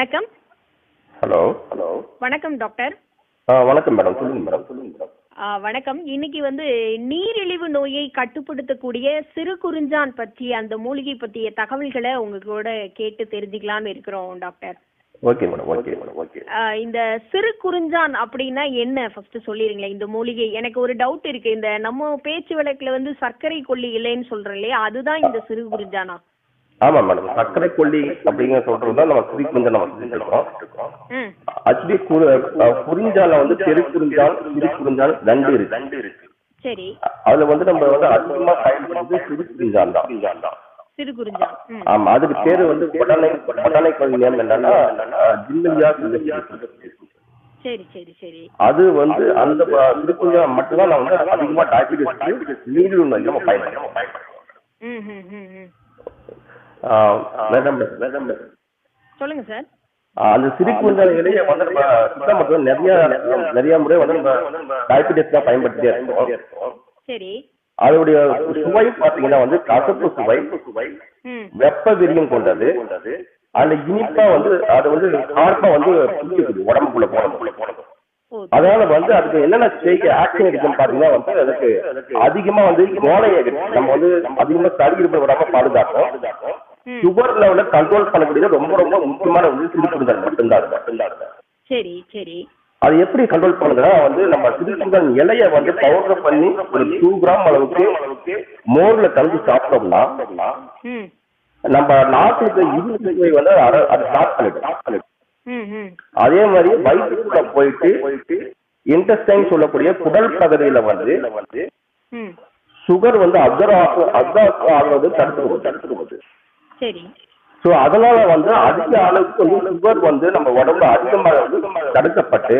வணக்கம். Hello. Hello. வணக்கம் doctor. வணக்கம் மேடம். சொல்லுங்க மேடம். சொல்லுங்க மேடம். ஆ, வணக்கம். இன்னைக்கு வந்து நீரிழிவு நோயை கட்டுப்படுத்தக்கூடிய சிறு குறிஞ்சான் பற்றி அந்த மூலிகை பற்றிய தகவல்களை உங்க கூட கேட்டு தெரிஞ்சுக்கலாம்னு இருக்கிறோம் doctor. Okay madam okay. Madam okay. ஆ, இந்த சிறு குறிஞ்சான் அப்படின்னா என்ன? ஃபர்ஸ்ட் சொல்லிடுங்களேன். இந்த மூலிகை எனக்கு ஒரு டவுட் இருக்கு. இந்த நம்ம பேச்சு வழக்குல வந்து சர்க்கரை கொல்லி இல்லைன்னு சொல்றோம் இல்லையா? அதுதான் இந்த சிறு குறிஞ்சானா? ஆமாம் மேடம் சர்க்கரை கொல்லி அப்படிங்கிற சொல்றது தான் நம்ம கொஞ்சம் நம்ம செஞ்சுருக்கோம் ம். ஆக்சுவலி குறிஞ்சால வந்து பெரு குறிஞ்சால் சிறு குறிஞ்சால் ரெண்டு இருக்கு. ரெண்டு இருக்கு. சரி. அதுல வந்து நம்ம வந்து அதிகமா பயன்படுறது சிறு குறிஞ்சால் தான். ஆமா அதுக்கு பேரு வந்து பொட்டானை பொட்டானை கொல்லி நேம் என்னன்னா ஜில்லியா சரி சரி சரி. அது வந்து அந்த திருக்குஞ்சம் மட்டும்தான் நான் வந்து அதிகமா நீரிழிவு நோய் நம்ம பயன்படுத்தோம் ம் ம் ம் ம் மேடம் மேடம் சொல்லுங்க சார். அந்த குஞ்சான இலையை வந்து நம்ம சுத்தம் மட்டும் நிறைய நிறைய முறை வந்து நம்ம டயபிட்டிஸ் தான் பயன்படுத்திட்டே இருக்கோம். சரி. அதோடைய சுவை பாத்தீங்கன்னா வந்து கசப்பு சுவை வெப்ப விரியம் கொண்டது. அந்த இனிப்பா வந்து அது வந்து கார்பா வந்து பிடிக்குது உடம்புக்குள்ள போனது அதனால வந்து அதுக்கு என்னென்ன செய்ய ஆக்ஷன் இருக்குன்னு பாத்தீங்கன்னா வந்து அதுக்கு அதிகமா வந்து நோயை நம்ம வந்து அதிகமா சரி இருப்ப விடாம பாதுகாக்கும் சுகர் லெவல கண்ட்ரோல் பண்ணக்கூடியது ரொம்ப ரொம்ப முக்கியமான வந்து சிறுகுடுதல் மட்டும்தான் மட்டும்தான். சரி சரி. அது எப்படி கண்ட்ரோல் பண்ணுதுன்னா வந்து நம்ம சிறுகுடுதல் இலைய வந்து பவுடர் பண்ணி ஒரு டூ கிராம் அளவுக்கு மோர்ல கலந்து சாப்பிட்டோம்னா நம்ம நாட்டுக்கு சுவை வந்து அது ஸ்டார்ட் பண்ணிடும். அதே மாதிரி வயிற்றுக்குள்ள போயிட்டு இன்டெஸ்டைன் சொல்லக்கூடிய குடல் பகுதியில வந்து ம். சுகர் வந்து அப்சர்வ் அப்சர்வ் ஆகுறது தடுத்துருவது தடுத்துருவது சரி. ஸோ அதனால வந்து அதிக அளவுக்கு வந்து சுகர் வந்து நம்ம உடம்புல அதிகமாக வந்து தடுக்கப்பட்டு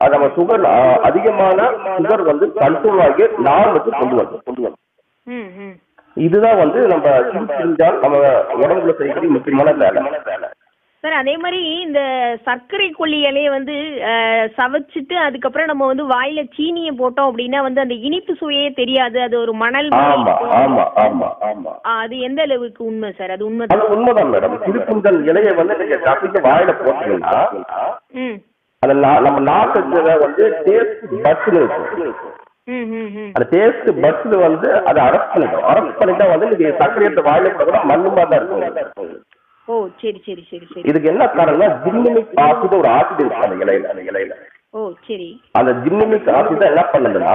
அது நம்ம சுகர் அதிகமான சுகர் வந்து கண்ட்ரோல் ஆகி நார்மலுக்கு கொண்டு வந்து கொண்டு வந்து ம் ம். இதுதான் வந்து நம்ம செஞ்சால் நம்ம உடம்புல செய்யக்கூடிய முக்கியமான வேலை. சார் அதே மாதிரி இந்த சர்க்கரை கொல்லி இலையை வந்து சவைச்சிட்டு அதுக்கப்புறம் நம்ம வந்து வாயில சீனியை போட்டோம் அப்படின்னா வந்து அந்த இனிப்பு சுவையே தெரியாது. அது ஒரு மணல் அது எந்த அளவுக்கு உண்மை சார்? அது உண்மை உண்மைதான் மேடம். திருக்குந்தல் இலையை வந்து நீங்க கசக்கி வாயில போட்டீங்கன்னா நம்ம நாட்டுல வந்து டேஸ்ட் இருக்கும். அந்த டேஸ்ட் பஸ்ல வந்து அதை அரெஸ்ட் பண்ணிடும் பண்ணிட்டா வந்து நீங்க சர்க்கரை வாயில போட மண்ணு மாதிரி தான் இருக்கும். ஓ சரி சரி சரி சரி. இதுக்கு என்ன காரணம்னா ஜிம்னிமிக் ஆசிட் ஒரு ஆசிட் இருக்கு அந்த இலையில அந்த இலையில. ஓ சரி. அந்த ஜிம்னிமிக் ஆசிட் என்ன பண்ணுதுன்னா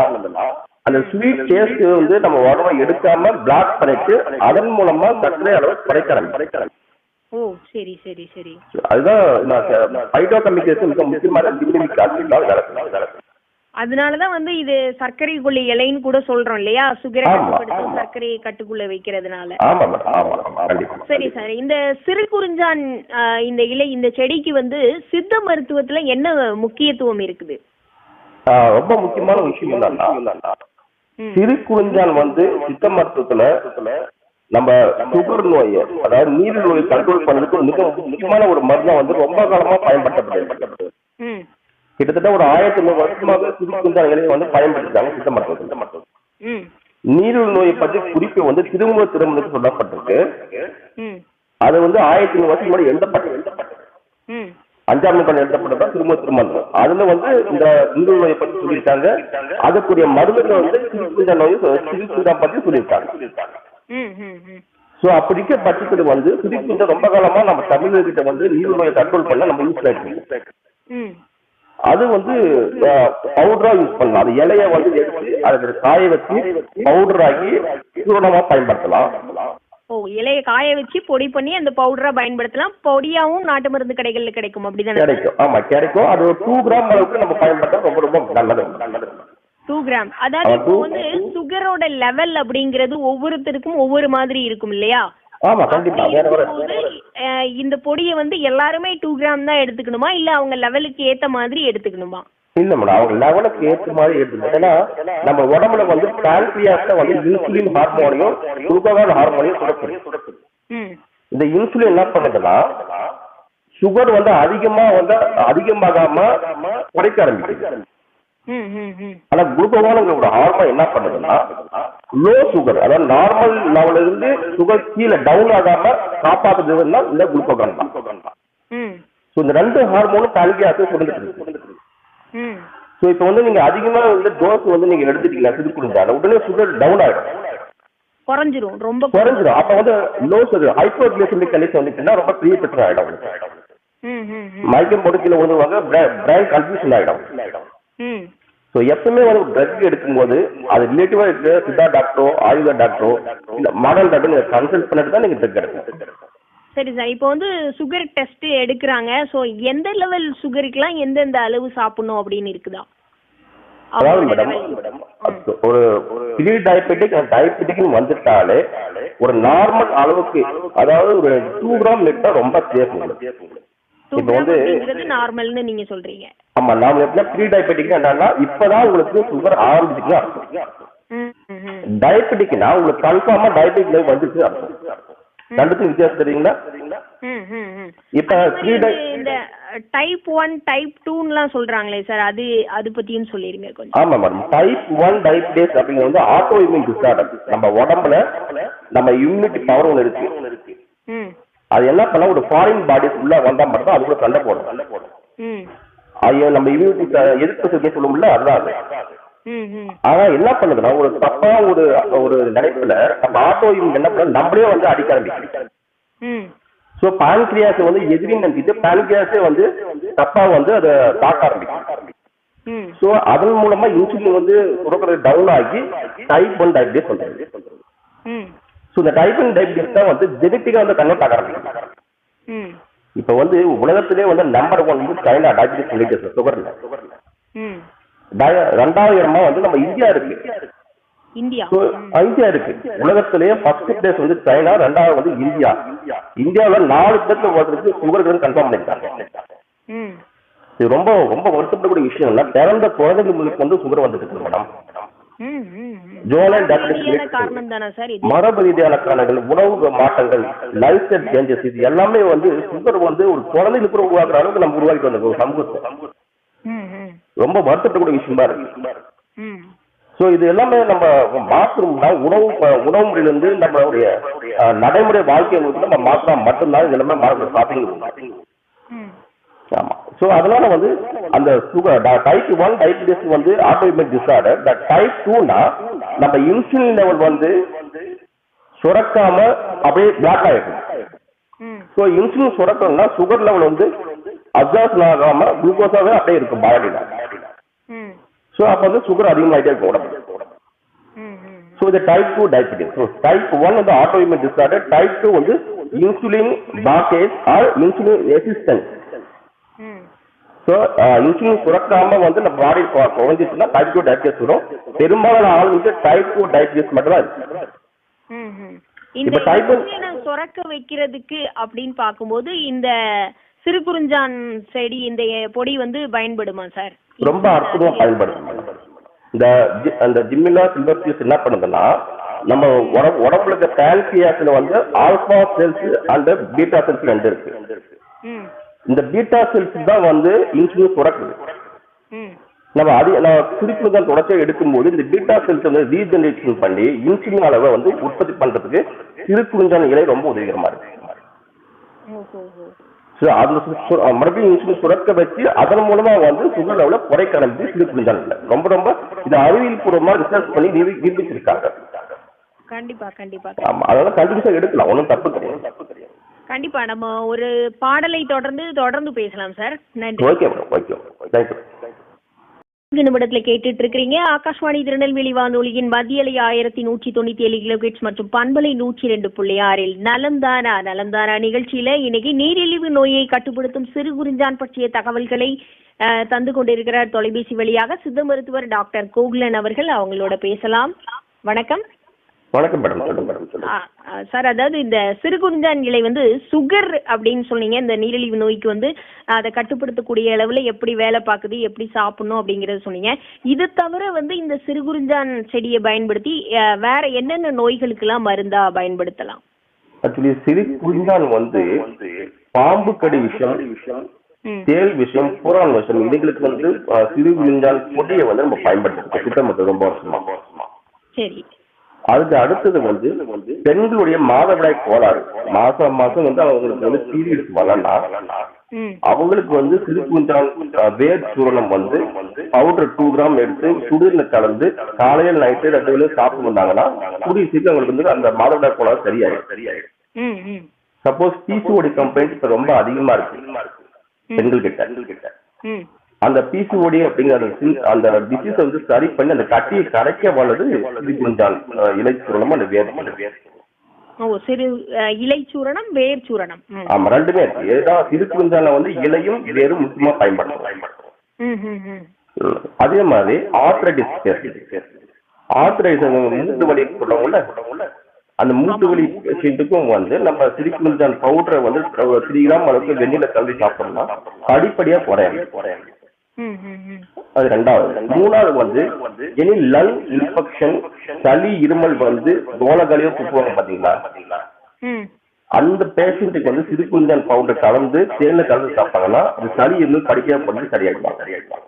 அந்த ஸ்வீட் டேஸ்ட் வந்து நம்ம உடம்ப எடுக்காம பிளாக் பண்ணிட்டு அதன் மூலமா சர்க்கரை அளவு குறைக்க ஆரம்பிக்கும் ஓ சரி சரி சரி. அதுதான் ஃபைட்டோ கம்யூனிகேஷன் மிக முக்கியமான ஜிம்னிமிக் ஆசிட் வேலை செய்யும். அதனாலதான் வந்து இது சர்க்கரை கொல்லி இலைன்னு கூட சொல்றோம் இல்லையா? சுகரை ஆமா, கட்டுப்படுத்தி ஆமா. சர்க்கரையை கட்டுக்குள்ள வைக்கிறதுனால. சரி சார் இந்த சிறு குறிஞ்சான் இந்த இலை இந்த செடிக்கு வந்து சித்த மருத்துவத்துல என்ன முக்கியத்துவம் இருக்குது? ரொம்ப முக்கியமான விஷயம் என்னன்னா. சிறு குறிஞ்சான் வந்து சித்த மருத்துவத்துல நம்ம சுகர் நோய் அதாவது நீர் நோய் கண்ட்ரோல் பண்ணதுக்கு மிக முக்கியமான ஒரு மருந்தா வந்து ரொம்ப காலமா பயன்படுத்தப்படுது. கிட்டத்தட்ட ஒரு ஆயிரத்தி நூறு வருஷமாக சிறு குறிஞ்சான் இலையை வந்து பயன்படுத்திட்டாங்க சித்த மருத்துவத்தில் ம். நீரிழிவு நோயை பற்றி குறிப்பு வந்து திரும்ப திரும்ப சொல்லப்பட்டிருக்கு. அது வந்து ஆயிரத்தி நூறு வருஷம் முன்னாடி எழுதப்பட்டது. அஞ்சாம் நூற்றாண்டு எழுதப்பட்டதா திரும்ப திரும்ப அதுல வந்து இந்த நீரிழிவு நோயை பத்தி சொல்லியிருக்காங்க. அதுக்குரிய மருந்துகள் வந்து சிறுகுஞ்சா நோய் சிறுகுஞ்சா பத்தி சொல்லியிருக்காங்க. சோ அப்படி இருக்க பட்சத்தில் வந்து சிறுகுஞ்சா ரொம்ப காலமா நம்ம தமிழர்கிட்ட வந்து நீரிழிவு நோயை கண்ட்ரோல் பண்ண நம்ம யூஸ் ம். அது வந்து பவுடரா யூஸ் பண்ணலாம். அது இலைய வந்து எடுத்து அதுக்கு காய வச்சு பவுடர் ஆகி சூரணமா பயன்படுத்தலாம். ஓ இலைய காய வச்சு பொடி பண்ணி அந்த பவுடரா பயன்படுத்தலாம். பொடியாவும் நாட்டு மருந்து கடைகள்ல கிடைக்கும் அப்படிதானே? கிடைக்கும். ஆமா கிடைக்கும். அது ஒரு டூ கிராம் அளவுக்கு நம்ம பயன்படுத்தா ரொம்ப ரொம்ப நல்லது. நல்லது டூ கிராம் அதாவது இப்போ வந்து சுகரோட லெவல் அப்படிங்கிறது ஒவ்வொருத்தருக்கும் ஒவ்வொரு மாதிரி இருக்கும் இல்லையா? ஆமா கண்டிப்பா. வேற வேற இந்த பொடியை வந்து எல்லாருமே டூ கிராம் தான் எடுத்துக்கணுமா? இல்ல அவங்க லெவலுக்கு ஏத்த மாதிரி எடுத்துக்கணுமா? இல்ல மேடம் அவங்க லெவலுக்கு ஏற்ற மாதிரி எடுத்துக்கணும். ஏன்னா நம்ம உடம்புல வந்து பான்க்ரியாஸ்ல வந்து இன்சுலின் ஹார்மோனையும் குளுக்கோகான் ஹார்மோனையும் சுரக்குது. இந்த இன்சுலின் என்ன பண்ணுதுன்னா சுகர் வந்து அதிகமா வந்து அதிகமாகாம குறைக்க ஆரம்பிக்குது. ஆனா குளுக்கோகானுங்கிற ஒரு ஹார்மோன் என்ன பண்ணுதுன்னா லோ சுகர் அதாவது நார்மல் லெவல்ல இருந்து சுகர் கீழே டவுன் ஆகாம காப்பாத்துறதுன்னா இந்த குளுக்கோகான் தான். ஸோ இந்த ரெண்டு ஹார்மோனும் இருக்கு. ம் ஸோ இப்போ வந்து நீங்க அதிகமா வந்து டோஸ் வந்து நீங்க எடுத்துட்டீங்கன்னா சிறு குடிஞ்சால உடனே சுகர் டவுன் ஆயிடும். குறைஞ்சிரும் ரொம்ப குறைஞ்சிடும் அப்ப வந்து லோ சுகர் ஹைப்போகிளைசமிக் கண்டிஷன் வந்துச்சுன்னா ரொம்ப பெரிய பிரச்சனை ஆயிடும் மயக்கம் போட்டு கீழே விழுந்துருவாங்க பிரைன் கன்ஃபியூஷன் ஆயிடும். ஸோ எப்பவுமே வந்து ட்ரக் எடுக்கும்போது அது ரிலேட்டிவா இருக்க சித்தா டாக்டரோ ஆயுர்வேத டாக்டரோ இல்ல மாடல் டாக்டர் நீங்க கன்சல்ட் பண்ணிட்டு தான் நீங்க ட்ரக் எடுக்கணும். சரி சார் இப்போ வந்து சுகர் டெஸ்ட் எடுக்கிறாங்க. ஸோ எந்த லெவல் சுகருக்குலாம் எந்தெந்த அளவு சாப்பிடணும் அப்படின்னு இருக்குதா? அதாவது மேடம். ஒரு ப்ரீ டயபெட்டிக் டயபெட்டிக்னு வந்துட்டாலே ஒரு நார்மல் அளவுக்கு அதாவது ஒரு டூ கிராம் லிட்டா ரொம்ப சேஃப் உங்களுக்கு இப்போ வந்து அப்படிங்கிறது நார்மல்னு நீங்க சொல்றீங்க? ஆமா நாம எப்படின்னா ப்ரீ டயபெட்டிக் என்னன்னா இப்பதான் உங்களுக்கு சுகர் ஆரம்பிச்சுன்னு அர்த்தம் டயபெட்டிக்னா உங்களுக்கு கன்ஃபார்மா டயபெட்டிக் லெவல் வந்துச்சு அர்த்தம். ரெண்டுத்துக்கும் வித்தியாசம் தெரியுங்களா? இப்ப இந்த டைப் ஒன் டைப் டூன்னுலாம் சொல்றாங்களே சார் அது அது பத்தியும் சொல்லிருங்க கொஞ்சம். ஆமா மேடம் டைப் ஒன் டயபிட்டிஸ் அப்படிங்கிறது வந்து ஆட்டோ இம்யூன் நம்ம உடம்புல நம்ம இம்யூனிட்டி பவர் ஒன்று இருக்கு. அது என்ன பண்ணா ஒரு ஃபாரின் பாடிஸ் உள்ள வந்தா மட்டும் தான் அது கூட சண்டை போடும். சண்டை போடும். ஐயோ நம்ம இம்யூனிட்டி எதிர்ப்பு சக்தி சொல்லுவோம்ல அதுதான் அது. ம் ம். ஆனா என்ன பண்ணுதுன்னா ஒரு தப்பா ஒரு ஒரு நினைப்புல நம்ம ஆட்டோ என்ன பண்ண நம்மளே வந்து அடிக்க ஆரம்பிக்கும். ஸோ பான்கிரியாஸ் வந்து எதிரின்னு நினைச்சிட்டு பான்கிரியாஸே வந்து தப்பா வந்து அதை தாக்க ஆரம்பிக்கும். ம். ஸோ அதன் மூலமா இன்சுலின் வந்து சுரக்கிறது டவுன் ஆகி டைப் ஒன் டயபிட்டிஸ் சொல்றாங்க ம். ஸோ இந்த டைப் ஒன் டயபிட்டிஸ் தான் வந்து ஜெனட்டிக்கா வந்து ஆரம்பிக்கும் ம். இப்போ வந்து உலகத்திலே வந்து நம்பர் ஒன் வந்து சைனா டயபிட்டிஸ் சொல்லிட்டு சுகர்ல ரெண்டாவது இடமா வந்து நம்ம இந்தியா இருக்கு. இந்தியா. இந்தியா இருக்கு. உலகத்திலேயே ஃபர்ஸ்ட் பிளேஸ் வந்து சைனா ரெண்டாவது வந்து இந்தியா. இந்தியாவுல நாலு பேருக்கு ஒருத்தருக்கு சுகர் கன்ஃபார்ம் பண்ணிருக்காங்க இது ரொம்ப ரொம்ப வருத்தப்படக்கூடிய விஷயம் இல்ல. பிறந்த குழந்தைங்களுக்கு வந்து சுகர் வந்துட்டு இருக்கு மேடம். ஜோனல் மரபு ரீதியான காரணங்கள் உணவு மாற்றங்கள் லைஃப் ஸ்டைல் சேஞ்சஸ் இது எல்லாமே வந்து சுகர் வந்து ஒரு குழந்தைக்கு கூட உருவாக்குற அளவுக்கு நம்ம உருவாக்கிட்டு வந்த ஒரு சமூகத்தை. ரொம்ப வருத்தப்படக்கூடிய விஷயமா இருக்கு. ஸோ இது எல்லாமே நம்ம மாற்றணும்னா உணவு உணவு முறையிலிருந்து நம்மளுடைய நடைமுறை வாழ்க்கை முறைக்கு நம்ம மாற்றினா மட்டும்தான் இது எல்லாமே மாறக்கூடிய சாத்தியம் ம் ஆமா. ஸோ அதனால வந்து அந்த சுகர் டைப் ஒன் டயபிட்டிஸ் வந்து ஆட்டோமேட் டிசார்டர் இந்த டைப் டூனா நம்ம இன்சுலின் லெவல் வந்து சுரக்காம அப்படியே பிளாக் ஆயிடும். ஸோ இன்சுலின் சுரக்கணும்னா சுகர் லெவல் வந்து அப்சார்ஷன் ஆகாம குளுக்கோஸாவே அப்படியே இருக்கும் பாடியில ஸோ அப்போ வந்து சுகர் அதிகமாயிட்டே இருக்கும் உடம்பு ஸோ இது type two diabetes so type one வந்து ஆட்டோஇம்யூன் டிசார்டர் டைப் டூ வந்து insulin blockage or insulin resistance so insulin சுரக்காம வந்து நம்ம பாடி குறைஞ்சிச்சுன்னா டைப் டூ டயபிட்டிஸ் வரும். பெரும்பாலான ஆளுங்களுக்கு டைப் டூ டயபிட்டிஸ் மட்டும் தான். இந்த சுரக்க வைக்கிறதுக்கு அப்படின்னு பார்க்கும்போது இந்த சிறுகுறிஞ்சான் செடி இந்த பொடி வந்து பயன்படுமா சார்? ரொம்ப அற்புதமா பயன்படுத்தும் இந்த அந்த ஜிம்மிலா சில்வர்சியஸ் என்ன பண்ணுதுன்னா நம்ம உடம்பு உடம்புல இருக்க பேன்சியாஸ்ல வந்து alpha cells and beta cells ரெண்டு இருக்கு. இந்த பீட்டா செல்ஸ் தான் வந்து இன்சுலின் சுரக்குது ம். நம்ம அதிக நம்ம குறிப்பு தான் தொடர்ச்சியாக எடுக்கும்போது இந்த பீட்டா செல்ஸ் வந்து ரீஜெனரேஷன் பண்ணி இன்சுலின் அளவை வந்து உற்பத்தி பண்றதுக்கு சிறுகுறிஞ்சான இலை ரொம்ப உதவிகரமா இருக்கு. ஸோ சு- மறுபடியும் இன்சுலின் சுரக்க வச்சு அதன் மூலமா வந்து சுகர் லெவல குறைக்க ஆரம்பிச்சு சிறுகுறிஞ்சான் இல்லை ரொம்ப ரொம்ப இது அறிவியல் பூர்வமா ரிசர்ச் பண்ணி நிரூ- நிரூபிச்சிருக்காங்க. கண்டிப்பா கண்டிப்பா ஆமா அதனால கண்டிப்பா எடுக்கலாம். ஒன்றும் தப்பு கிடையாது தப்பு கிடையாது. கண்டிப்பா நம்ம ஒரு பாடலை தொடர்ந்து தொடர்ந்து பேசலாம் சார். நன்றி. ஓகே தேங்க்யூ நிமிடத்துல கேட்டுட்டு இருக்கிறீங்க ஆகாஷ்வாணி திருநெல்வேலி வானொலியின் மத்தியலை ஆயிரத்தி நூற்றி தொண்ணூத்தி ஏழு கிலோகிட்ஸ் மற்றும் பண்பலை நூற்றி ரெண்டு புள்ளி ஆறில் நலம்தானா நலம்தானா நிகழ்ச்சியில இன்னைக்கு நீரிழிவு நோயை கட்டுப்படுத்தும் சிறு குறிஞ்சான் பற்றிய தகவல்களை தந்து கொண்டிருக்கிறார் தொலைபேசி வழியாக சித்த மருத்துவர் டாக்டர் கோகுலன் அவர்கள். அவங்களோட பேசலாம். வணக்கம். வணக்கம் மேடம் சொல்லுங்க. சார் அதாவது இந்த சிறுகுறிஞ்சான் இலை வந்து சுகர் அப்படின்னு சொன்னீங்க இந்த நீரிழிவு நோய்க்கு வந்து அதை கட்டுப்படுத்தக்கூடிய அளவுல எப்படி வேலை பார்க்குது எப்படி சாப்பிடணும் அப்படிங்கறத சொன்னீங்க. இது தவிர வந்து இந்த சிறுகுறிஞ்சான் செடியை பயன்படுத்தி வேற என்னென்ன நோய்களுக்கெல்லாம் மருந்தா பயன்படுத்தலாம்? ஆக்சுவலி சிறு குறிஞ்சான் வந்து பாம்பு கடி விஷயம் தேல் விஷயம் புறான் விஷயம் இதுகளுக்கு வந்து சிறு குறிஞ்சான் பொடியை வந்து நம்ம பயன்படுத்தணும் சித்தமத்து ரொம்ப வருஷமா சரி. அதுக்கு அடுத்தது வந்து பெண்களுடைய மாதவிடாய் கோளாறு. மாசம் மாசம் வந்து அவங்களுக்கு வந்து பீரியட்ஸ் வரலன்னா ம். அவங்களுக்கு வந்து சிறுகுஞ்சான் வேர் சூரணம் வந்து பவுடர் டூ கிராம் எடுத்து சுடுநீர்ல கலந்து காலையில் நைட்டு ரெண்டு வேளையும் சாப்பிட்டு வந்தாங்கன்னா கூடிய சீக்கிரம் அவங்களுக்கு வந்து அந்த மாதவிடாய் கோளாறு சரியாயிடும். சரியாயிடும். சப்போஸ் பிசிஓடி கம்ப்ளைண்ட் இப்ப ரொம்ப அதிகமா இருக்கு. பெண்கள் கிட்ட. கிட்ட. ம். அந்த பிசிஓடி அப்படிங்கிற அந்த டிசீஸ் வந்து சரி பண்ணி அந்த கட்டியை கரைக்க வல்லது சிறுகுஞ்சான் அஹ், இலை சூரணம் அந்த வேர் ஓ சிறு இலை சூரணம் வேர் சூரணம் ஆமா ரெண்டுமே இருக்கு. ஏதாவது சிறுகுஞ்சான வந்து இலையும் வேரும் முக்கியமா பயன்படுத்தும். அதே மாதிரி ஆர்த்ரைட்டிஸ் ஆர்த்ரைட்டிஸ் மூட்டு வலி சொல்றவங்கல்ல அந்த மூட்டு வலி பேஷண்ட்டுக்கும் வந்து நம்ம சிரிக்குஞ்சான் பவுடரை வந்து த்ரீ கிராம் அளவுக்கு வெந்நில கலந்து சாப்பிட்டோம்னா படிப்படியா ம் ம் அது ரெண்டாவது. மூணாவது வந்து எனி லங் இன்ஃபெக்ஷன் சளி இருமல் வந்து கோலகலையோ துப்புவாங்க பாத்தீங்களா அந்த பேஷண்ட்டுக்கு வந்து சிறுகுஞ்சான் பவுடர் கலந்து தேன்ல கலந்து சாப்பிட்டாங்கன்னா அது சளி இருமல் படிக்கையா போட்டு சரியாயிடுவாங்க. சரியாயிடுவாங்க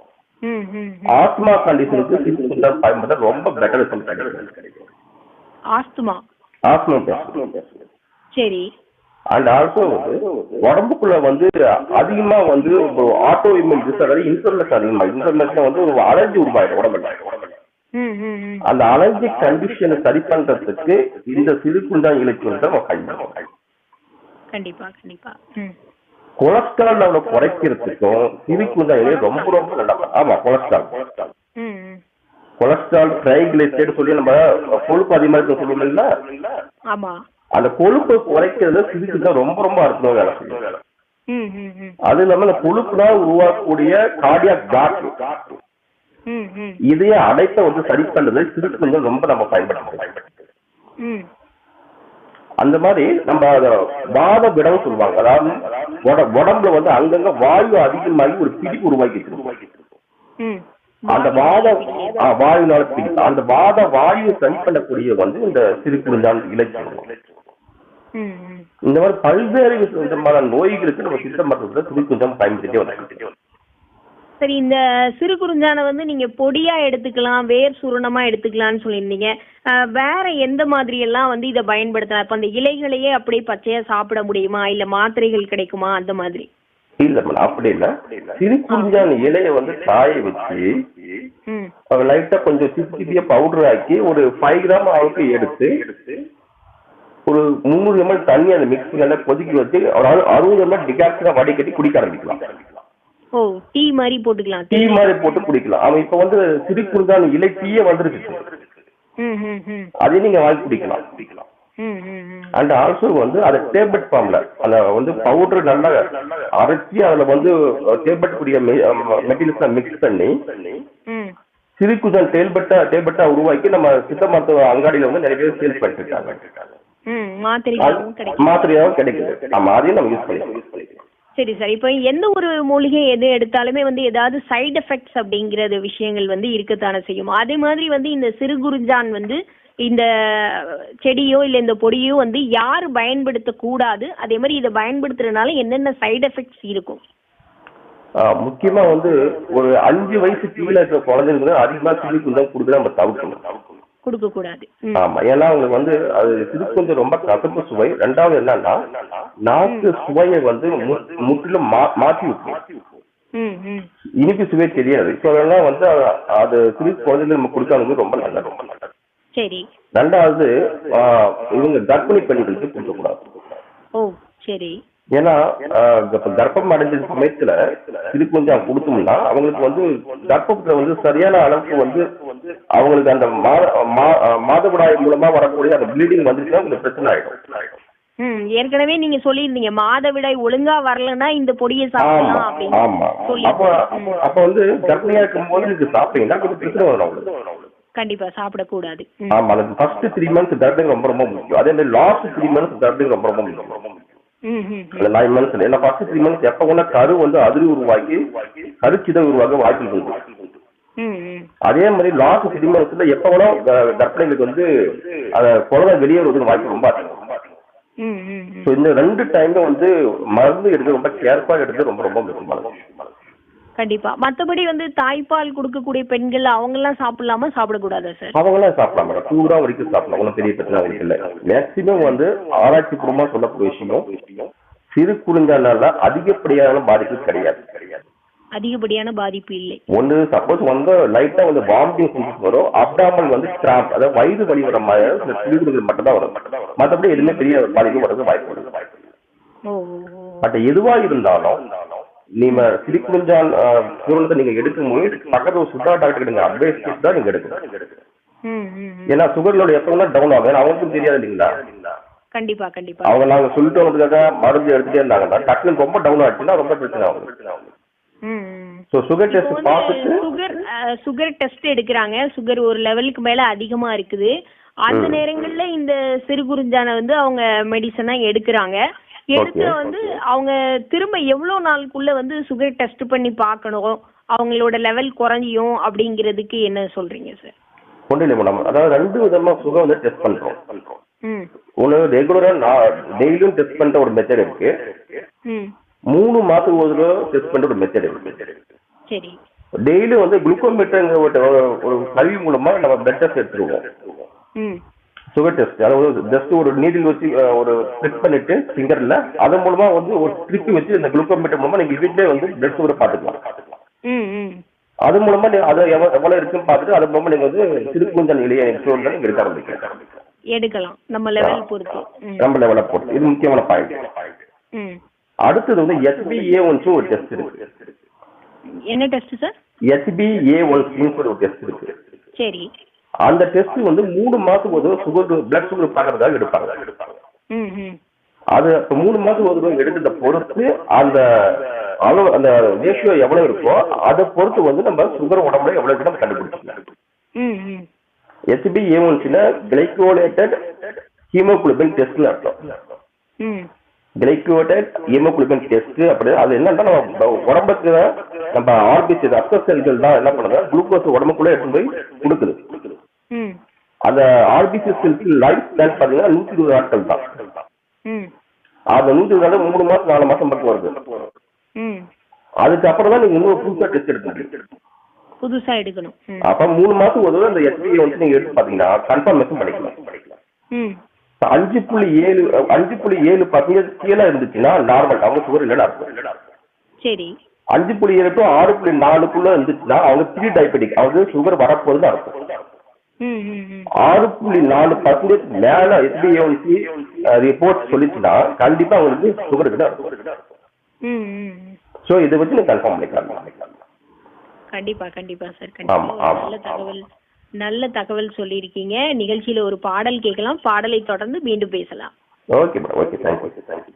ஆஸ்மா கண்டிஷனுக்கு சிறுகுஞ்சான் பயன்படுத்த ரொம்ப பெட்டர் ரிசல்ட் கிடைக்கும். ஆஸ்துமா? ஆஸ்மா சரி. அண்ட் ஆல்சோ வந்து உடம்புக்குள்ள வந்து அதிகமா வந்து ஆட்டோ இம்யூன் டிசார்டர் இன்ஃபர்மேஷன் அதிகமா இன்ஃபர்மேஷன் வந்து ஒரு அலர்ஜி உருவாயிடும் உடம்புல. அந்த அலர்ஜி கண்டிஷனை சரி பண்றதுக்கு இந்த சிறுகுண்டான் இலக்கியம் நம்ம பயன்படுத்தணும் கண்டிப்பா கண்டிப்பா. கொலஸ்ட்ரால் லெவலை குறைக்கிறதுக்கும் சிறுகுண்டான் இலை ரொம்ப ரொம்ப நல்லா ஆமா கொலஸ்ட்ரால். கொலஸ்ட்ரால் கொலஸ்ட்ரால் ட்ரைகிளைசரைடு சொல்லி நம்ம கொழுப்பு அதிகமா இருக்க சொல்லுவோம்ல? ஆமா. அந்த கொழுப்பை குறைக்கிறதுல சிறுகுண்டான் ரொம்ப ரொம்ப அற்புதமா வேலை செய்யும். அது இல்லாம இந்த கொழுப்புனால் உருவாக்கக்கூடிய கார்டியாக் ம் இதய அடைப்பை வந்து சரி பண்றது சிறுகுண்டான் ரொம்ப நம்ம பயன்படுத்தணும் அந்த மாதிரி நம்ம அத வாத விடம் சொல்லுவாங்க. அதாவது உட- உடம்புல வந்து அங்கங்க வாயு அதிகமாகி ஒரு பிடிப்பு உருவாக்கி அந்த வாத வாயுனால பிடிப்பு அந்த வாத வாயு சரி பண்ணக்கூடிய வந்து இந்த சிறுகுறிஞ்சான் இலக்கியம் இந்த மாதிரி பல்வேறு விதமான நோய்களுக்கு நம்ம சித்த மருத்துவத்துல சிறுகுறிஞ்சான் பயன்படுத்திட்டே வந்து சரி இந்த சிறு குறிஞ்சானை வந்து நீங்க பொடியா எடுத்துக்கலாம் வேர் சுரணமா எடுத்துக்கலாம்னு சொல்லியிருந்தீங்க. வேற எந்த மாதிரி எல்லாம் வந்து இதை பயன்படுத்தலாம்? இப்ப அந்த இலைகளையே அப்படியே பச்சையா சாப்பிட முடியுமா? இல்ல மாத்திரைகள் கிடைக்குமா? அந்த மாதிரி. இல்ல மேடம் அப்படி இல்ல. சிறுகுறிஞ்சான் இலைய வந்து காய வச்சு லைட்டா கொஞ்சம் சிப்பி சிப்பியா பவுடர் ஆக்கி ஒரு ஃபைவ் கிராம் அளவுக்கு எடுத்து ஒரு முந்நூறு எம்எல் தண்ணி அந்த மிக்ஸ் நல்லா கொதிக்க வச்சு அறு- அறுபது எம்எல் டிகாக்ஷனா வடிகட்டி குடிக்க ஆரம்பிக்கலாம். ஓ டீ மாதிரி போட்டுக்கலாம். டீ மாதிரி போட்டு குடிக்கலாம். அவன் இப்ப வந்து சிறு குருதான் இலை டீயே ம் அதையும் நீங்க வாங்கி குடிக்கலாம். ம் ம் ம் அண்ட் ஆல்சோ வந்து அதை டேப்லெட் ஃபார்ம்ல அந்த வந்து பவுடர் நல்லா அரைச்சி அதுல வந்து டேப்லெட் கூடிய மெட்டீரியல்ஸ் மிக்ஸ் பண்ணி சிறுகுதல் டேல்பெட்டா டேல்பெட்டா உருவாக்கி நம்ம சித்த மருத்துவ அங்காடியில வந்து நிறைய பேர் சேல் பண்ணிட்டு இருக்காங்க மாத்திரையாவும் கிடைக்குது. ஆமா அதையும் நம்ம யூஸ் பண்ணிக்கலாம். சரி சார் இப்போ எந்த ஒரு மூலிகை எது எடுத்தாலுமே வந்து ஏதாவது சைடு எஃபெக்ட்ஸ் அப்படிங்கிறது விஷயங்கள் வந்து இருக்கத்தானே செய்யும். அதே மாதிரி வந்து இந்த சிறுகுறிஞ்சான் வந்து இந்த செடியோ இல்லை இந்த பொடியோ வந்து யார் பயன்படுத்த கூடாது. அதே மாதிரி இதை பயன்படுத்துறதுனால என்னென்ன சைடு எஃபெக்ட்ஸ் இருக்கும்? முக்கியமா வந்து ஒரு அஞ்சு வயசு கீழே இருக்கிற குழந்தைங்களுக்கு அதிகமா சிறுகுந்தம் கொடுத்து நம்ம தவிர்க்கணும். கொடுக்க கூடாது. ஆமா ஏன்னா அவங்களுக்கு வந்து அது சிறுகுந்தம் ரொம்ப கசப்பு சுவை. ரெண்டாவது என்னன்னா நாக்கு சுவையை வந்து முற்றிலும் மாற்றி விட்டுரும். இனிப்பு சுவை தெரியாது. அதெல்லாம் வந்து அது சிறு குழந்தைகளுக்கு நம்ம கொடுக்காதது ரொம்ப நல்லது ரொம்ப நல்லது. சரி. ரெண்டாவது இவங்க கர்ப்பிணி பெண்களுக்கு கொடுக்கக்கூடாது ஓ சரி. ஏன்னா கர்ப்பம் அடைஞ்ச சமயத்துல இது கொஞ்சம் கொடுத்தோம்னா அவங்களுக்கு வந்து கர்ப்பத்துல வந்து சரியான அளவுக்கு வந்து அவங்களுக்கு அந்த மாதவிடாய் மூலமா வரக்கூடிய அந்த ப்ளீடிங் வந்துச்சுன்னா உங்களுக்கு பிரச்சனை ஆயிடும். ம் ஏற்கனவே நீங்க சொல்லியிருந்தீங்க மாதவிடாய் ஒழுங்கா வரலன்னா இந்த பொடியை சாப்பிடலாம் அப்படின்னு அப்ப அப்ப வந்து கர்ப்பிணியா இருக்கும் போது நீங்க சாப்பிட்டீங்கன்னா கொஞ்சம் பிரச்சனை வரும் கண்டிப்பா சாப்பிடக்கூடாது. ஆமா அதுக்கு ஃபர்ஸ்ட் த்ரீ மந்த்ஸ் தர்டிங் ரொம்ப ரொம்ப முக்கியம். அதே மாதிரி லாஸ்ட் த்ரீ மந்த்ஸ் தர்டிங் ரொம்ப ரொம்ப முக்கியம். அந்த நைன் மந்த்ஸ்ல ஏன்னா ஃபர்ஸ்ட் த்ரீ மந்த்ஸ் எப்ப கூட கரு வந்து அதிரி உருவாக்கி கருச்சிதை உருவாக வாய்ப்பு இருக்கு அதே மாதிரி லாஸ்ட் த்ரீ மந்த்ஸ்ல எப்ப கூட கர்ப்பிணிகளுக்கு வந்து அந்த குழந்தை வெளியே வருவதற்கு வாய்ப்பு ரொம்ப அதிகம். இந்த ரெண்டு டைம்ல வந்து மருந்து எடுத்து ரொம்ப கேர்ஃபுல்லா எடுத்து ரொம்ப ரொம்ப முக்கியமானது. கண்டிப்பா. மத்தபடி வந்து தாய்ப்பால் கொடுக்கக்கூடிய பெண்கள் அவங்க எல்லாம் சாப்பிடலாமா? சாப்பிடக்கூடாதா சார் அவங்களாம் சாப்பிடலாம் மேடம் டூ கிராம் வரைக்கும் சாப்பிடலாம். ஒன்றும் பெரிய பிரச்சனை அவங்களுக்கு இல்லை. மேக்சிமம் வந்து ஆராய்ச்சி பூர்வமா சொல்லக்கூடிய விஷயம் சிறு குளிஞ்சானால அதிகப்படியான பாதிப்பு கிடையாது. அதிகப்படியான பாதிப்பு இல்லை. ஒன்று சப்போஸ் வந்து லைட்டா வந்து வாமிட்டிங் சென்சஸ் வரும். அப்டாமல் வந்து கிராம்ப் அதாவது வயிறு வலி வர மாதிரி சில சிறுகுறிகள் மட்டும் தான் வரும். மற்றபடி எதுவுமே பெரிய பாதிப்பு வரது வாய்ப்பு ஓ. பட் எதுவா இருந்தாலும் நீங்க சிரிக்குஞ்சான் சூரணத்தை நீங்க எடுக்கும்போது பக்கத்துல ஒரு சுகர் டாக்டர் கிட்ட அட்வைஸ் தான் நீங்க எடுக்கணும். ஏன்னா சுகர் லோடு எப்பவுமே டவுன் ஆகும். அவங்களுக்கும் தெரியாது இல்லைங்களா? கண்டிப்பா கண்டிப்பா. அவங்க நாங்க சொல்லிட்டு வந்ததுக்காக மருந்து எடுத்துட்டே இருந்தாங்கன்னா டக்குன்னு ரொம்ப டவுன் ஆச்சுன்னா ரொம்ப பிரச்சனை ஆகும். சுகர் டெஸ்ட் பார்த்துட்டு சுகர் சுகர் டெஸ்ட் எடுக்கிறாங்க. சுகர் ஒரு லெவலுக்கு மேல அதிகமா இருக்குது. அந்த நேரங்கள்ல இந்த சிறுகுறிஞ்சானை வந்து அவங்க மெடிசனா எடுக்கிறாங்க. எடுத்து. வந்து அவங்க திரும்ப எவ்வளவு நாளுக்குள்ள வந்து சுகர் டெஸ்ட் பண்ணி பார்க்கணும்? அவங்களோட லெவல் குறைஞ்சியும் அப்படிங்கிறதுக்கு என்ன சொல்றீங்க சார் ஒன்றும் இல்லை மேடம் அதாவது ரெண்டு விதமா சுகர் வந்து டெஸ்ட் பண்றோம். ஒன்று ரெகுலரா டெய்லியும் டெஸ்ட் பண்ற ஒரு மெத்தட் இருக்கு. மூணு மாசத்துக்கு ஒரு டெஸ்ட் பண்ற ஒரு மெத்தட் இருக்கு. சரி. டெய்லி வந்து குளுக்கோமீட்டருங்கிற ஒரு ஒரு கருவி மூலமா நம்ம பிளட் டெஸ்ட் எடுத்துருவோம். சுகர் டெஸ்ட் அதாவது ஜஸ்ட் ஒரு நீடில் வச்சு ஒரு ஃபிட் பண்ணிட்டு ஃபிங்கர்ல அதன் மூலமா வந்து ஒரு ஸ்ட்ரிப் வச்சு இந்த குளுக்கோமீட்டர் மூலமா நீங்க வீட்லயே வந்து பிளட் சுகரை பார்த்துக்கலாம். ம் ம். அது மூலமா நீங்க அதை எவ்வளவு இருக்குன்னு பார்த்துட்டு அது மூலமா நீங்க வந்து சிறுகுஞ்சல் நிலையை சுகர் நீங்க எடுக்க ஆரம்பிக்கலாம். எடுக்கலாம். நம்ம லெவல் பொறுத்து. நம்ம லெவல போட்டு இது முக்கியமான பாயிண்ட் அடுத்தது வந்து எஸ்பிஏ ஒன்ஸ் ஒரு டெஸ்ட் இருக்கு. என்ன டெஸ்ட் சார் எஸ்பிஏ ஒன்ஸ் ஒரு டெஸ்ட் இருக்கு. சரி. அந்த டெஸ்ட் வந்து மூணு மாசத்துக்கு ஒரு சுகர் பிளட் சுகர் பார்க்கறதுக்காக எடுப்பாங்க. ம் அது மூணு மாசத்துக்கு ஒரு தடவை எடுக்கிறத பொறுத்து அந்த அளவு அந்த ரேஷியோ எவ்வளவு இருக்கோ அதை பொறுத்து வந்து நம்ம சுகர் உடம்புல எவ்வளவு நம்ம கண்டுபிடிச்சிக்கலாம். ம் ம். எஸ்பி ஏ ஒன்ஸ்னா கிளைகோலேட்டட் ஹீமோகுளோபின் டெஸ்ட்னு அர்த்தம். ம். கிளைகோலேட்டட் ஹீமோகுளோபின் டெஸ்ட் அப்படி அது என்னன்னா நம்ம உடம்புக்கு நம்ம ஆர்பிசி ரத்த செல்கள் தான் என்ன பண்ணுது? குளுக்கோஸ் உடம்புக்குள்ள எடுத்து போய் கொடுக்குது. அந்த ஆர்பிசி செல்ஸ் லைஃப் ஸ்பேன் பார்த்தீங்கன்னா நூற்றி இருபது நாட்கள் தான். அந்த நூற்றி இருபது நாள் மூணு மாசம் நாலு மாசம் மட்டும் வருது. அதுக்கப்புறம் தான் நீங்க இன்னொரு புதுசா டெஸ்ட் எடுக்க முடியும் புதுசா எடுக்கணும். அப்ப மூணு மாசம் ஒரு தடவை அந்த எஸ்பிஐ வந்து நீங்க எடுத்து பாத்தீங்கன்னா கன்ஃபர்மேஷன் பண்ணிக்கலாம் அஞ்சு புள்ளி ஏழு அஞ்சு புள்ளி ஏழு பர்சன்டேஜ் கீழே இருந்துச்சுன்னா நார்மல் அவங்க சுகர் இல்லைன்னு அர்த்தம். சரி. அஞ்சு புள்ளி ஏழு டு ஆறு புள்ளி நாலுக்குள்ள இருந்துச்சுன்னா அவங்க ப்ரீ டயபெட்டிக் அவங்க சுகர் வரப்போகுதுன்னு அர்த்தம். ஆறு புள்ளி நாலு பர்சன்டேஜ் மேல வந்து ரிப்போர்ட் சொல்லிச்சுன்னா கண்டிப்பா அவங்களுக்கு சுகர் இருக்குன்னு அர்த்தம். ம் ம் ம். ஸோ இதை வச்சு நீங்க கன்ஃபார்ம் பண்ணிக்கலாம். கண்டிப்பா கண்டிப்பா சார் கண்டிப்பா. நல்ல தகவல் நல்ல தகவல் சொல்லியிருக்கீங்க. நிகழ்ச்சியில ஒரு பாடல் கேட்கலாம். பாடலை தொடர்ந்து மீண்டும் பேசலாம். Okay madam okay thank you thank you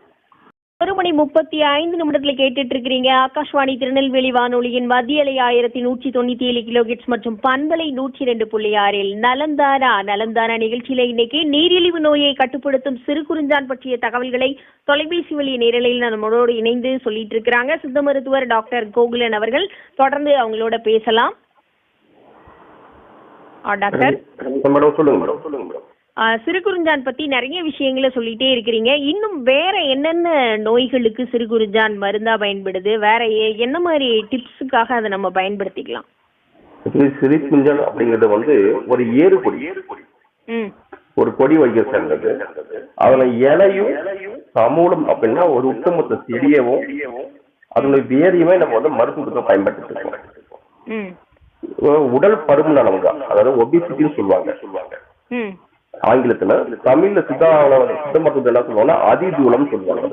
ஒரு மணி முப்பத்தி ஐந்து நிமிடத்துல கேட்டுட்டு இருக்கிறீங்க ஆகாஷ்வாணி திருநெல்வேலி வானொலியின் மத்திய அலை ஆயிரத்தி நூற்றி தொண்ணூத்தி ஏழு கிலோகிட்ஸ் மற்றும் பண்பலை நூற்றி ரெண்டு புள்ளி ஆறில் நலந்தாரா நலந்தாரா நிகழ்ச்சியில இன்னைக்கு நீரிழிவு நோயை கட்டுப்படுத்தும் சிறு குறிஞ்சான் பற்றிய தகவல்களை தொலைபேசி வழி நேரலையில் நம்மளோடு இணைந்து சொல்லிட்டு இருக்கிறாங்க சித்த மருத்துவர் டாக்டர் கோகுலன் அவர்கள். தொடர்ந்து அவங்களோட பேசலாம். ஆ, டாக்டர். சொல்லுங்க மேடம். சொல்லுங்க மேடம். ஆ, சிறுகுறிஞ்சான் பத்தி நிறைய விஷயங்களை சொல்லிட்டே இருக்கிறீங்க. இன்னும் வேற என்னென்ன நோய்களுக்கு சிறுகுறிஞ்சான் மருந்தா பயன்படுது? வேற என்ன மாதிரி டிப்ஸுக்காக அதை நம்ம பயன்படுத்திக்கலாம்? சிறு அப்படிங்கிறது வந்து ஒரு ஏறு கொடி. ஒரு கொடி வகை சேர்ந்தது. அதுல இலையும் சமூலம் அப்படின்னா ஒரு ஒட்டுமொத்த செடியவும் அதனுடைய வேரையுமே நம்ம வந்து மருத்துவத்துக்கு பயன்படுத்திட்டு இருக்கோம் உடல் பருமனானவங்க அதாவது ஒபிசிட்டின்னு சொல்லுவாங்க. ஆங்கிலத்துல தமிழ்ல சித்தா சித்த மருத்துவத்தை என்ன சொல்லுவாங்கன்னா அதிதூலம் சொல்லுவாங்க.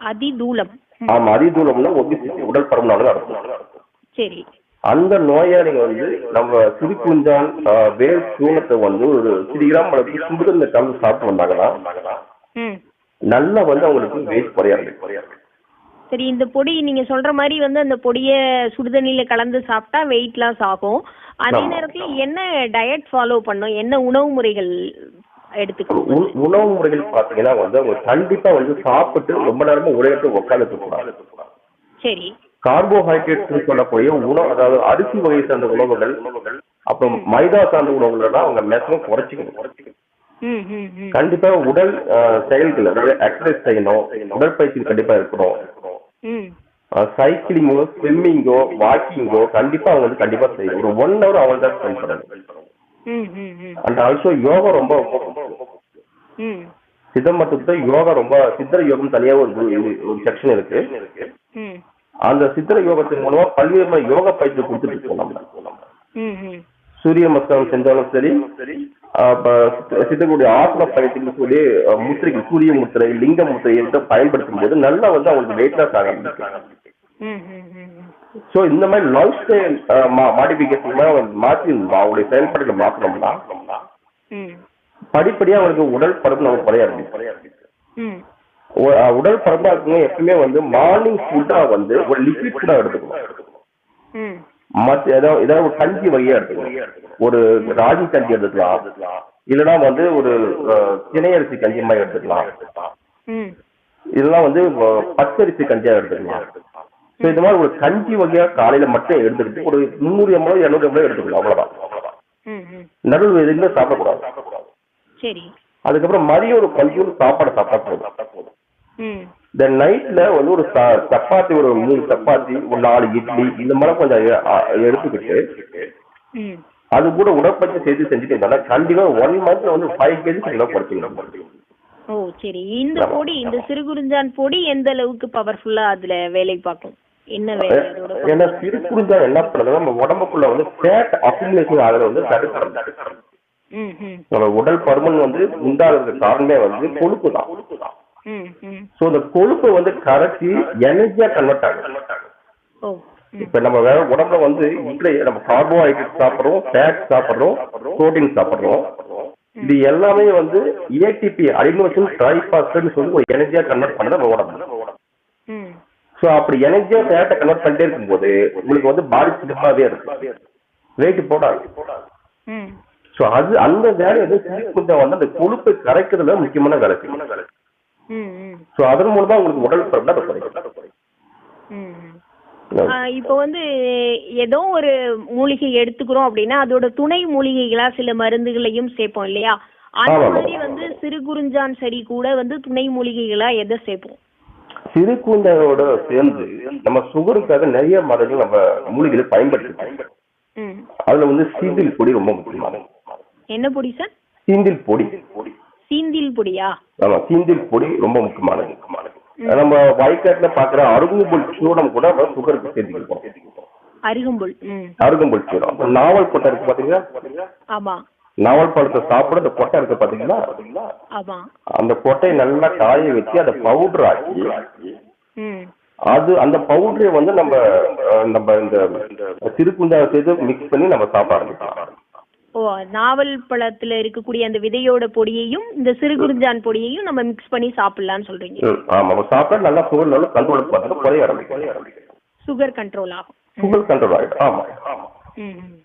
அதிதூலம். ஆமா அதிதூலம்னா ஒபிசிட்டி உடல் பருமனானது அர்த்தம் சரி. அந்த நோயாளிங்க வந்து நம்ம சிறுகுஞ்சான் ஆஹ், வேர் சூனத்தை வந்து ஒரு சிறு கிராம் அளவுக்கு சுடுதண்ணில கலந்து சாப்பிட்டு வந்தாங்கன்னா நல்லா வந்து அவங்களுக்கு வெயிட் குறையாது. சரி இந்த பொடி நீங்க சொல்ற மாதிரி வந்து அந்த பொடியை சுடுதண்ணில கலந்து சாப்பிட்டா வெயிட் லாஸ் ஆகும். அதே. நேரத்துல என்ன டயட் ஃபாலோ பண்ணும் என்ன உணவு முறைகள் எடுத்துக்கணும்? உண- உணவு முறைகள் பாத்தீங்கன்னா வந்து அவங்க கண்டிப்பா வந்து சாப்பிட்டு ரொம்ப நேரமா உழையிட்டு உட்காந்துட்டு கூடாது சரி. கார்போஹைட்ரேட்ஸ் சொல்லக்கூடிய உணவு அதாவது அரிசி வகை சார்ந்த உணவுகள் அப்புறம் மைதா சார்ந்த உணவுகள் அவங்க மேக்ஸிமம் குறைச்சிக்கணும். கண்டிப்பா உடல் செயல்கள் அதாவது எக்ஸசைஸ் செய்யணும். உடற்பயிற்சி கண்டிப்பா இருக்கணும். சைக்கிளிங்கோ ஸ்விம்மிங்கோ வாக்கிங்கோ கண்டிப்பா அவங்க வந்து கண்டிப்பா செய்யணும் ஒரு ஒன் ஹவர் அவங்க தான் ஸ்பெண்ட் பண்ணணும். அண்ட் ஆல்சோ யோகா ரொம்ப ரொம்ப சித்த மருத்துவத்துல யோகா ரொம்ப சித்திர யோகம் தனியா ஒரு ஒரு செக்ஷன் இருக்கு. அந்த சித்திர யோகத்தின் மூலமா பல்வேறு யோகா பயிற்சி கொடுத்துட்டு இருக்கோம் நம்ம சூரிய நமஸ்காரம் செஞ்சாலும் சரி சித்தர்களுடைய ஆசன பயிற்சின்னு சொல்லி அஹ், முத்திரைகள் சூரிய முத்திரை லிங்க முத்திரை இதை பயன்படுத்தும் போது நல்லா வந்து அவங்களுக்கு வெயிட் லாஸ் ம். ஸோ இந்த மாதிரி லைஃப் ஸ்டைல் மாடிஃபிகேஷன் மாற்றி அவங்களுடைய செயல்பாடுகளை மாற்றணும்னா படிப்படியா அவங்களுக்கு உடல் பருப்பு நமக்கு குறைய அஹ், உடல் பருப்பா இருக்கவங்க எப்பவுமே வந்து மார்னிங் ஃபுட்டா வந்து ஒரு லிக்விட் ஃபுட்டா எடுத்துக்கணும். மற்ற ஏதாவது ஏதாவது ஒரு கஞ்சி வகையா எடுத்துக்கணும் ஒரு ராகி கஞ்சி எடுத்துக்கலாம். இல்லைன்னா வந்து ஒரு திணையரிசி கஞ்சி மாதிரி எடுத்துக்கலாம். இதெல்லாம் வந்து பச்சரிசி கஞ்சியா எடுத்துக்கலாம். ஸோ இந்த மாதிரி ஒரு கஞ்சி வகையா காலையில மட்டும் எடுத்துக்கிட்டு ஒரு முந்நூறு எம்எல் இரநூறு எம்எல் எடுத்துக்கலாம் அவ்வளவுதான். நடுவில் எதுவுமே சாப்பிடக்கூடாது. அதுக்கப்புறம் மதியம் ஒரு கொஞ்சோண்டு சாப்பாடு சாப்பிட்டா போதும். இந்த நைட்ல வந்து ஒரு சப்பாத்தி ஒரு மூணு சப்பாத்தி ஒரு நாலு இட்லி இந்த மாதிரி கொஞ்சம் எடுத்துக்கிட்டு அது கூட உடற்பயிற்சி செய்து செஞ்சுட்டு இருந்தா கண்டிப்பா ஒன் மந்த்ல வந்து ஃபைவ் கேஜி கிலோ குறைச்சிக்கலாம் ஓ சரி. இந்த பொடி இந்த சிறுகுறிஞ்சான் பொடி எந்த அளவுக்கு பவர்ஃபுல்லா அதுல வேலை பார்க்கும்? என்ன ஏன்னா சிறு புரிஞ்சா என்ன பண்ணுது நம்ம உடம்புக்குள்ள வந்து ஃபேட் அக்குமுலேஷன் ஆகிறத வந்து தடுக்கிறது. நம்ம உடல் பருமன் வந்து உண்டாகிறதுக்கு காரணமே வந்து கொழுப்பு தான். ஸோ இந்த கொழுப்பை வந்து கரைச்சி எனர்ஜியா கன்வெர்ட் ஆகும். இப்ப நம்ம வேற உடம்புல வந்து இப்படி நம்ம கார்போஹைட்ரேட் சாப்பிடுறோம் ஃபேட் சாப்பிடுறோம் புரோட்டீன் சாப்பிடுறோம். இது எல்லாமே வந்து ஏடிபி அடினோசின் ட்ரைபாஸ்பேட்னு சொல்லி ஒரு எனர்ஜியா கன்வெர்ட் பண்ணது நம்ம உடம்பு ஸோ அப்படி எனர்ஜியா ஃபேட்டை கன்வெர்ட் பண்ணிட்டே இருக்கும்போது உங்களுக்கு வந்து பாடி சிறப்பாகவே இருக்கும். வெயிட் போடாது. ஸோ அது அந்த வேலை வந்து வந்து அந்த கொழுப்பை கரைக்கிறதுல முக்கியமான வேலை ஸோ அதன் மூலமா உங்களுக்கு உடல் பருமன் குறையும். இப்போ வந்து ஏதோ ஒரு மூலிகை எடுத்துக்கிறோம் அப்படின்னா அதோட துணை மூலிகைகளா சில மருந்துகளையும் சேர்ப்போம் இல்லையா? அந்த. மாதிரி வந்து சிறு குறிஞ்சான் செடி கூட வந்து துணை மூலிகைகளா எதை சேர்ப்போம்? சிறு குழந்தைகளோட சேர்ந்து நம்ம சுகருக்காக நிறைய மருந்துகள் நம்ம மூலிகளை பயன்படுத்தி அதுல வந்து சீந்தில் பொடி ரொம்ப முக்கியமானது. என்ன பொடி சார்? சீந்தில் பொடி. சீந்தில் பொடியா? ஆமா சீந்தில் பொடி ரொம்ப முக்கியமானது நம்ம வயக்காட்டுல பாக்குற அருகும்புல் சூடம் கூட சுகருக்கு சேர்த்துக்கிட்டோம். அருகம்புல் அருகும்புல் சூடம். நாவல் கொட்டை இருக்கு பாத்தீங்களா? ஆமா. நாவல் பழத்தை சாப்பிட அந்த கொட்டை இருக்கு பாத்தீங்களா? ஆமா. அந்த கொட்டையை நல்லா காய வச்சு அதை பவுடர் ஆக்கி அது அந்த பவுடரை வந்து நம்ம நம்ம இந்த சிறுகுண்டா சேர்த்து மிக்ஸ் பண்ணி நம்ம சாப்பிட ஆரம்பிக்கலாம். ஓ நாவல் பழத்துல இருக்கக்கூடிய அந்த விதையோட பொடியையும் இந்த சிறுகுறிஞ்சான் பொடியையும் நம்ம மிக்ஸ் பண்ணி சாப்பிடலாம்னு சொல்றீங்க. ஆமா நம்ம சாப்பிட்டா நல்லா சுகர் நல்லா கண்ட்ரோல் பார்த்தா குறைய ஆரம்பிக்கும் சுகர் கண்ட்ரோல் ஆகும். சுகர் கண்ட்ரோல் ஆயிடும் ஆமா. ம் ம்.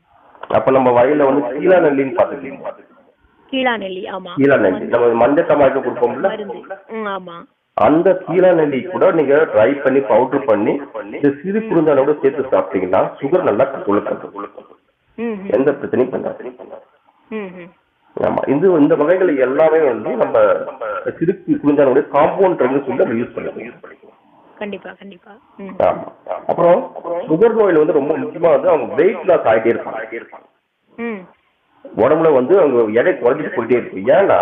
அப்ப நம்ம வயல்ல வந்து கீழா நெல்லின்னு பாத்துக்கலாம் கீழா நெல்லி ஆமா. கீழா நெல்லி. நம்ம மஞ்சள் டமாட்டோ கொடுப்போம்ல? ஆமா. அந்த கீழா நெல்லி கூட நீங்க ட்ரை பண்ணி பவுடர் பண்ணி இந்த சிறு குருந்தானோட சேர்த்து சாப்பிட்டீங்கன்னா சுகர் நல்லா கண்ட்ரோல் கண்ட்ரோல். எந்த பிரச்சனையும் பண்ணாது. ஆமா இந்த இந்த வகைகள் எல்லாமே வந்து நம்ம சிறு குருந்தானோட காம்பவுண்ட் சொல்லி நம்ம யூஸ் பண்ணிக்கலாம். கண்டிப்பா கண்டிப்பா. ஆமா. அப்புறம் சுகர் நோயில வந்து ரொம்ப முக்கியமா வந்து அவங்க வெயிட் லாஸ் ஆகிட்டே இருப்பாங்க. உடம்புல வந்து அவங்க எடை குறைஞ்சிட்டு போயிட்டே இருக்கு. ஏன்னா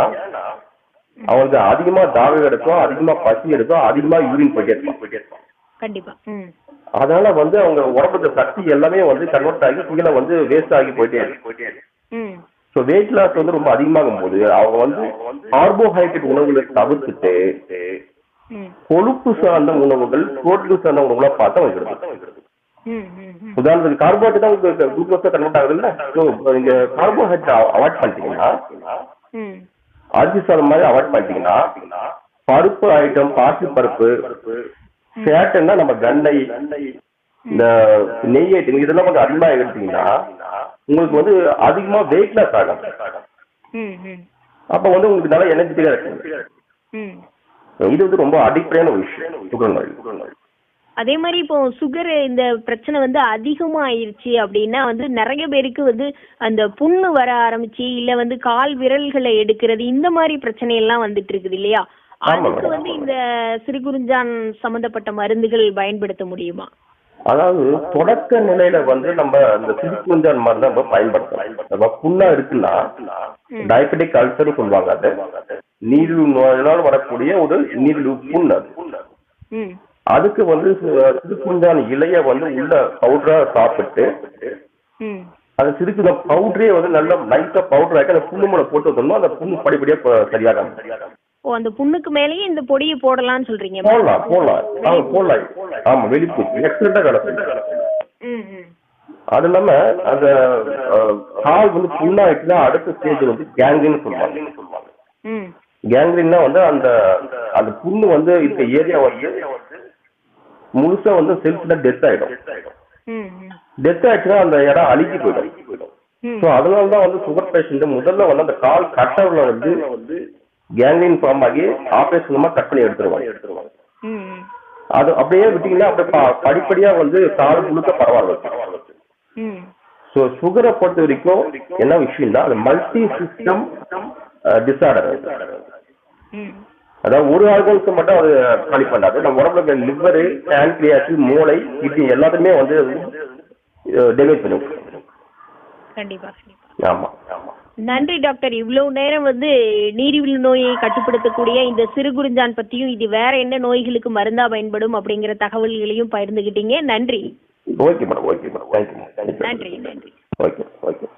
அவங்களுக்கு அதிகமா தாகம் எடுக்கும் அதிகமா பசி எடுக்கும் அதிகமா யூரின் போயிட்டே இருப்பான் கண்டிப்பா. அதனால வந்து அவங்க உடம்புல சக்தி எல்லாமே வந்து கன்வெர்ட் ஆகி கீழே வந்து வேஸ்ட் ஆகி போயிட்டே ஸோ வெயிட் லாஸ் வந்து ரொம்ப அதிகமாகும் போது அவங்க வந்து கார்போஹைட்ரேட் உணவுகளை தவிர்த்துட்டு கொழுப்பு சார்ந்த உணவுகள் புரோட்டீன் சார்ந்த உணவுகளா பார்த்து அவங்க உதாரணத்துக்கு கார்போஹைட்ரேட் தான் உங்களுக்கு குளுக்கோஸா கன்வெர்ட் ஆகுது இல்ல ஸோ நீங்க கார்போஹைட்ரேட் அவாய்ட் பண்ணிட்டீங்கன்னா அரிசி சாதம் மாதிரி அவாய்ட் பண்ணிட்டீங்கன்னா பருப்பு ஐட்டம் பாசி பருப்பு ஃபேட்டுன்னா நம்ம வெண்ணெய் இந்த நெய் ஐட்டம் இதெல்லாம் கொஞ்சம் அதிகமா எடுத்தீங்கன்னா உங்களுக்கு வந்து அதிகமா வெயிட் லாஸ் ஆகும். அப்ப வந்து உங்களுக்கு நல்லா எனர்ஜெட்டிக்கா இருக்கு ம். இது வந்து ரொம்ப அடிப்படையான ஒரு விஷயம் அதே மாதிரி இப்போ சுகர் இந்த பிரச்சனை வந்து அதிகமா ஆயிருச்சு அப்படின்னா வந்து நிறைய பேருக்கு வந்து அந்த புண்ணு வர ஆரம்பிச்சு இல்ல வந்து கால் விரல்களை எடுக்கிறது இந்த மாதிரி பிரச்சனை எல்லாம் வந்துட்டு இருக்குது இல்லையா? அதுக்கு. வந்து இந்த சிறுகுறிஞ்சான் சம்பந்தப்பட்ட மருந்துகள் பயன்படுத்த முடியுமா? அதாவது தொடக்க நிலையில வந்து நம்ம இந்த சிறுக்குஞ்சான் மாதிரி தான் நம்ம பயன்படுத்தலாம். நம்ம புண்ணா இருக்குன்னா டயபெட்டிக் அல்சர் சொல்லுவாங்க அது. நீரிழிவு நோயினால் வரக்கூடிய ஒரு நீரிழிவு புண் அது. அதுக்கு வந்து சிறுகுஞ்சான் இலைய வந்து உள்ள பவுடரா சாப்பிட்டு அந்த சிறுக்குஞ்சான் பவுடரே வந்து நல்ல நைஸா பவுடர் ஆக்கி அந்த புண்ணு மேல போட்டு வந்தோம்னா அந்த புண்ணு படிப்படியா சரியாகும் ஓ அந்த புண்ணுக்கு மேலேயே இந்த பொடியை போடலாம்னு சொல்றீங்க. போடலாம் போடலாம். போடலாம். ஆமா வெளிப்பூச்சி எக்ஸலண்டா கிடக்கும் அது இல்லாம அந்த கால் வந்து புண்ணாயிட்டுனா அடுத்த ஸ்டேஜ் வந்து கேங்கின்னு சொல்லுவாங்க. கேங்கிரின்னா வந்து அந்த அந்த புண்ணு வந்து இந்த ஏரியா வந்து முழுசா வந்து செல்ஃப்ல டெத் ஆயிடும். டெத் ஆயிடுச்சுன்னா அந்த இடம் அழுகி போயிடும். ஸோ அதனால தான் வந்து சுகர் பேஷண்ட் முதல்ல வந்து அந்த கால் கட்டர்ல வந்து கேங்கிரின் ஃபார்ம் ஆகி ஆபரேஷன் மூலமா கட் பண்ணி எடுத்துருவாங்க ம் அது அப்படியே விட்டீங்கன்னா அப்படியே படிப்படியா வந்து கால் முழுக்க பரவாயில்ல. ம் ஸோ சுகரை பொறுத்த வரைக்கும் என்ன விஷயம்னா அது மல்டி சிஸ்டம் டிசார்டர் அதாவது ஒரு ஆர்கன்ஸ் மட்டும் அது காலி பண்ணாது. நம்ம உடம்புல லிவரு பேன்க்ரியாஸ் மூளை கிட்னி எல்லாத்தையுமே வந்து டேமேஜ் பண்ணும் கண்டிப்பா கண்டிப்பா. ஆமா ஆமா. நன்றி டாக்டர். இவ்வளவு நேரம் வந்து நீரிழிவு நோயை கட்டுப்படுத்தக்கூடிய இந்த சிறுகுறிஞ்சான் பத்தியும் இது வேற என்ன நோய்களுக்கு மருந்தா பயன்படும் அப்படிங்கிற தகவல்களையும் பகிர்ந்துகிட்டீங்க. நன்றி. Okay madam okay madam. Thank you நன்றி நன்றி. Okay okay.